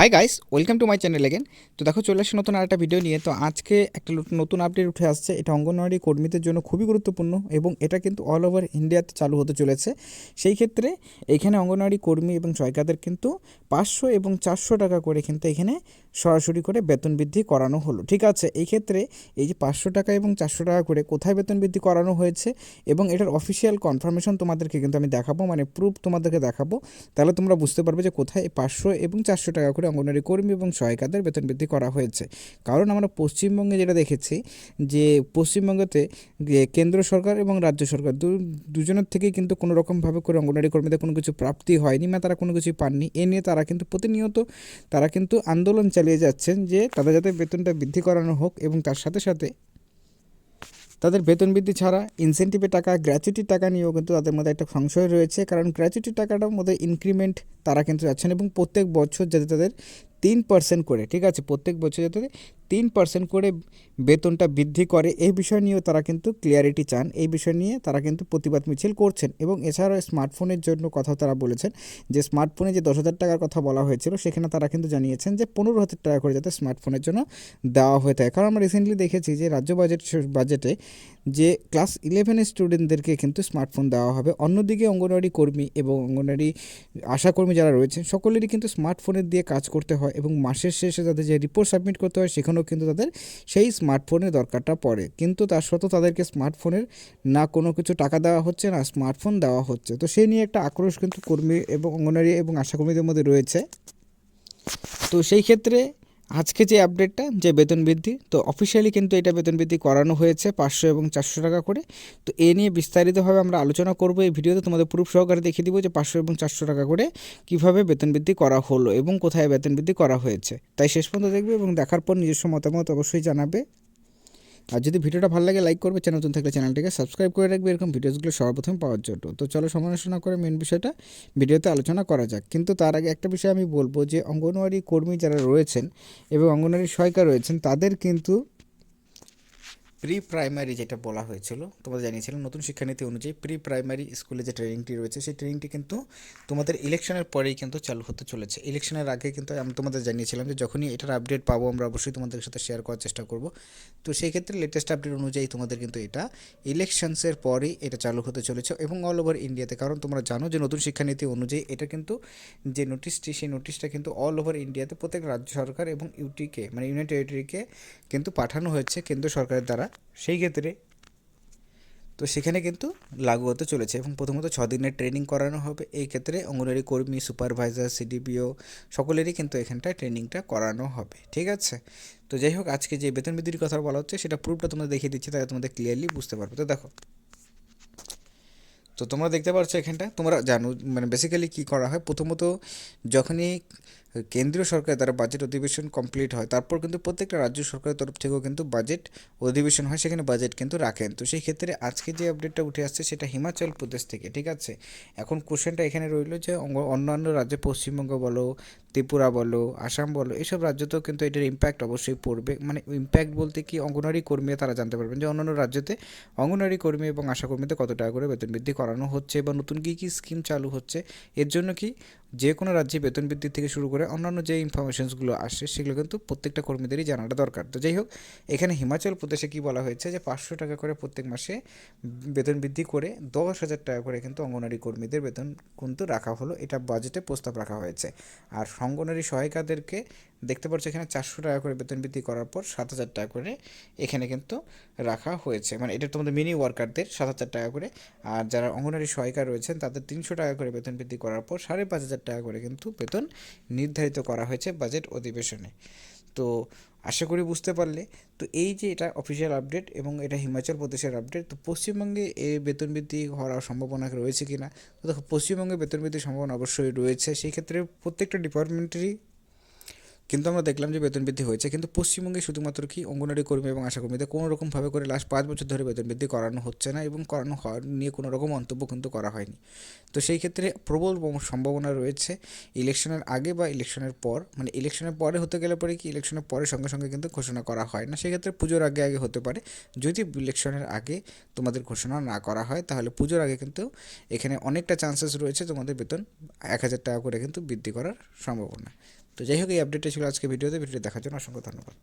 Hi guys welcome to my channel again তো দেখো, চলে আসছে নতুন আরেকটা ভিডিও নিয়ে। তো আজকে একটা নতুন আপডেট উঠে আসছে। এটা অঙ্গনওয়াড়ি কর্মীদের জন্য খুবই গুরুত্বপূর্ণ এবং এটা কিন্তু অল ওভার ইন্ডিয়াতে চালু হতে চলেছে। সেই ক্ষেত্রে এখানে অঙ্গনওয়াড়ি কর্মী এবং সহায়িকাদের কিন্তু পাঁচশো এবং চারশো টাকা করে কিন্তু এখানে সরাসরি করে বেতন বৃদ্ধি করানো হলো। ঠিক আছে, এই ক্ষেত্রে এই যে পাঁচশো টাকা এবং চারশো টাকা করে কোথায় বেতন বৃদ্ধি করানো হয়েছে এবং এটার অফিসিয়াল কনফার্মেশন তোমাদেরকে কিন্তু আমি দেখাবো মানে প্রুফ তোমাদেরকে দেখাবো। তাহলে তোমরা বুঝতে পারবে যে কোথায় পাঁচশো এবং চারশো টাকা করে অঙ্গনওয়াড়ি কর্মী এবং সহায়িকাদের বেতন বৃদ্ধি করা হয়েছে। কারণ আমরা পশ্চিমবঙ্গে যেটা দেখেছি যে পশ্চিমবঙ্গতে কেন্দ্র সরকার এবং রাজ্য সরকার দুজনের থেকেই কিন্তু কোনো রকমভাবে করে অঙ্গনওয়াড়ি কর্মীদের কোনো কিছু প্রাপ্তি হয়নি বা তারা কোনো কিছুই পাননি। এ নিয়ে তারা কিন্তু প্রতিনিয়ত তারা কিন্তু আন্দোলন চালিয়ে যাচ্ছেন যে তাদের যাতে বেতনটা বৃদ্ধি করানো হোক এবং তার সাথে সাথে তাদের বেতন বৃদ্ধি ছাড়া ইনসেন্টিভের টাকা গ্র্যাচুইটির টাকা নিয়েও কিন্তু তাদের মধ্যে একটা সংশয় রয়েছে। কারণ গ্র্যাচুইটির টাকাটার মধ্যে ইনক্রিমেন্ট তারা কিন্তু যাচ্ছেন এবং প্রত্যেক বছর যাতে তাদের তিন পার্সেন্ট করে, ঠিক আছে? প্রত্যেক বছর যাতে তিন পার্সেন্ট করে বেতনটা বৃদ্ধি করে, এই বিষয় নিয়েও তারা কিন্তু ক্লিয়ারিটি চান। এই বিষয় নিয়ে তারা কিন্তু প্রতিবাদ মিছিল করছেন এবং এছাড়াও স্মার্টফোনের জন্য কথা তারা বলেছেন যে স্মার্টফোনে যে দশ হাজার টাকার কথা বলা হয়েছিল, সেখানে তারা কিন্তু জানিয়েছেন যে, পনেরো হাজার টাকা করে যাতে স্মার্টফোনের জন্য দেওয়া হয়ে থাকে। কারণ আমরা রিসেন্টলি দেখেছি যে, রাজ্য বাজেট বাজেটে যে ক্লাস ইলেভেনের স্টুডেন্টদেরকে কিন্তু স্মার্টফোন দেওয়া হবে। অন্যদিকে অঙ্গনওয়াড়ি কর্মী এবং অঙ্গনওয়াড়ি আশাকর্মী যারা রয়েছেন, সকলেরই কিন্তু স্মার্টফোনের দিয়ে কাজ করতে হয় এবং মাসের শেষে তাদের যে রিপোর্ট সাবমিট করতে হয়, সেখানেও কিন্তু তাদের সেই স্মার্টফোনের দরকারটা পড়ে। কিন্তু তার সত্ত্বেও তাদেরকে স্মার্টফোনের না কোনো কিছু টাকা দেওয়া হচ্ছে, না স্মার্টফোন দেওয়া হচ্ছে। তো সেই নিয়ে একটা আক্রোশ কিন্তু কর্মী এবং অঙ্গনারী এবং আশাকর্মীদের মধ্যে রয়েছে। তো সেই ক্ষেত্রে আজকে যে আপডেটটা যে বেতন বৃদ্ধি, তো অফিসিয়ালি কিন্তু এটা বেতন বৃদ্ধি করানো হয়েছে পাঁচশো এবং চারশো টাকা করে। তো এ নিয়ে বিস্তারিতভাবে আমরা আলোচনা করব এই ভিডিওতে। তোমাদের প্রুফ সহকারে দেখিয়ে দিব যে পাঁচশো এবং চারশো টাকা করে কীভাবে বেতন বৃদ্ধি করা হলো এবং কোথায় বেতন বৃদ্ধি করা হয়েছে। তাই শেষ পর্যন্ত দেখবে এবং দেখার পর নিজস্ব মতামত অবশ্যই জানাবে। আর যদি ভিডিওটা ভালো লাগে লাইক করবে চ্যানেল নতুন থাকলে চ্যানেলটিকে সাবস্ক্রাইব করে রাখবে, এরকম ভিডিওসগুলো সর্বপ্রথম পাওয়ার জন্য। তো চলো সমালোচনা করে মেন বিষয়টা ভিডিওতে আলোচনা করা যাক। কিন্তু তার আগে একটা বিষয় আমি বলব যে, অঙ্গনওয়াড়ি কর্মী যারা রয়েছেন এবং অঙ্গনওয়াড়ি সহায়িকা রয়েছেন, তাদের কিন্তু প্রি প্রাইমারি যেটা বলা হয়েছিল, তোমাদের জানিয়েছিলাম, নতুন শিক্ষানীতি অনুযায়ী প্রি প্রাইমারি স্কুলে যে ট্রেনিংটি রয়েছে, সেই ট্রেনিংটি কিন্তু তোমাদের ইলেকশনের পরেই কিন্তু চালু হতে চলেছে। ইলেকশনের আগে কিন্তু আমি তোমাদের জানিয়েছিলাম যে যখনই এটার আপডেট পাবো, আমরা অবশ্যই তোমাদের সাথে শেয়ার করার চেষ্টা করব। তো সেই ক্ষেত্রে লেটেস্ট আপডেট অনুযায়ী তোমাদের কিন্তু এটা ইলেকশনসের পরেই এটা চালু হতে চলেছে এবং অল ওভার ইন্ডিয়াতে কারণ তোমরা জানো যে নতুন শিক্ষানীতি অনুযায়ী এটা কিন্তু যে নোটিশটি সেই নোটিশটা কিন্তু অল ওভার ইন্ডিয়াতে প্রত্যেক রাজ্য সরকার এবং ইউটিকে মানে ইউনিয়ন টেরিটরিকে কিন্তু পাঠানো হয়েছে কেন্দ্র সরকারের দ্বারা। সেই ক্ষেত্রে তো সেখানে কিন্তু লাগু হতে চলেছে এবং প্রথমত ছ দিনের ট্রেনিং করানো হবে। এই ক্ষেত্রে অঙ্গনওয়াড়ি কর্মী সুপারভাইজার সিডিপিও সকলেরই কিন্তু এখানটায় ট্রেনিংটা করানো হবে। ঠিক আছে? তো যাই হোক, আজকে যে বেতন বৃদ্ধির কথা বলা হচ্ছে, সেটা প্রুফটা তোমাদের দেখিয়ে দিচ্ছি, তাহলে তোমাদের ক্লিয়ারলি বুঝতে পারবে। তো দেখো, তো তোমরা দেখতে পাচ্ছ এখানটা। তোমরা জানো মানে বেসিক্যালি কী করা হয়? প্রথমত যখনই কেন্দ্রীয় সরকারের দ্বারা বাজেট অধিবেশন কমপ্লিট হয়। তারপর কিন্তু প্রত্যেকটা রাজ্য সরকারের তরফ থেকেও কিন্তু বাজেট অধিবেশন হয়, সেখানে বাজেট কিন্তু রাখেন। তো সেই ক্ষেত্রে আজকে যে আপডেটটা উঠে আসছে সেটা হিমাচল প্রদেশ থেকে, ঠিক আছে? এখন কোশ্চেনটা এখানে রইল যে অন্যান্য রাজ্যে পশ্চিমবঙ্গ বলো, ত্রিপুরা বলো, আসাম বলো এইসব রাজ্যতেও কিন্তু এটার ইম্প্যাক্ট অবশ্যই পড়বে। মানে ইম্প্যাক্ট বলতে কি অঙ্গনওয়াড়ি কর্মী তারা জানতে পারবেন যে, অন্যান্য রাজ্যতে অঙ্গনওয়াড়ি কর্মী এবং আশা কর্মীদের কত টাকা করে বেতন বৃদ্ধি করানো হচ্ছে বা নতুন কী কী স্কিম চালু হচ্ছে। এর জন্য কি যে কোনো রাজ্যে বেতন বৃদ্ধি থেকে শুরু করে অন্যান্য যে ইনফরমেশনসগুলো আসে, সেগুলো কিন্তু প্রত্যেকটা কর্মীদেরই জানাটা দরকার। তো যাই হোক, এখানে হিমাচল প্রদেশে কি বলা হয়েছে যে পাঁচশো টাকা করে প্রত্যেক মাসে বেতন বৃদ্ধি করে দশ হাজার টাকা করে কিন্তু অঙ্গনারী কর্মীদের বেতন কিন্তু রাখা হলো। এটা বাজেটে প্রস্তাব রাখা হয়েছে। আর অঙ্গনারী সহায়িকাদেরকে দেখতে পাচ্ছ এখানে চারশো টাকা করে বেতন বৃদ্ধি করার পর সাত হাজার টাকা করে এখানে কিন্তু রাখা হয়েছে। মানে এটা তোমাদের মিনি ওয়ার্কারদের সাত হাজার টাকা করে। আর যারা অঙ্গনারী সহায়িকা রয়েছেন, তাদের তিনশো টাকা করে বেতন বৃদ্ধি করার পর সাড়ে পাঁচ হাজার টাকা করে কিন্তু বেতন নির্ধারিত করা হয়েছে বাজেট অধিবেশনে। তো আশা করি বুঝতে পারলে। তো এই যে এটা অফিসিয়াল আপডেট এবং এটা হিমাচল প্রদেশের আপডেট তো পশ্চিমবঙ্গে এ বেতন বৃদ্ধি হওয়ার সম্ভাবনা রয়েছে কি না তো দেখো, পশ্চিমবঙ্গে বেতন বৃদ্ধির সম্ভাবনা অবশ্যই রয়েছে। সেই ক্ষেত্রে প্রত্যেকটা ডিপার্টমেন্টেরই কিন্তু আমরা দেখলাম যে বেতন বৃদ্ধি হয়েছে, কিন্তু পশ্চিমবঙ্গে শুধুমাত্র কি অঙ্গনওয়াড়ি কর্মী এবং আশাকর্মীদের কোনো রকমভাবে করে লাস্ট পাঁচ বছর ধরে বেতন বৃদ্ধি করানো হচ্ছে না এবং করানো নিয়ে কোনো রকম মন্তব্য কিন্তু করা হয়নি। তো সেই ক্ষেত্রে প্রবল সম্ভাবনা রয়েছে ইলেকশনের আগে বা ইলেকশনের পর মানে ইলেকশনের পরে হতে গেলে পরে কি ইলেকশনের পরে সঙ্গে সঙ্গে কিন্তু ঘোষণা করা হয় না। সেক্ষেত্রে পুজোর আগে আগে হতে পারে। যদি ইলেকশনের আগে তোমাদের ঘোষণা না করা হয়, তাহলে পুজোর আগে কিন্তু এখানে অনেকটা চান্সেস রয়েছে তোমাদের বেতন এক হাজার টাকা করে কিন্তু বৃদ্ধি করার সম্ভাবনা। তো যাই হোক এই আপডেটটা ছিল আজকে ভিডিওতে। ভিডিওটি দেখার জন্য অসংখ্য ধন্যবাদ।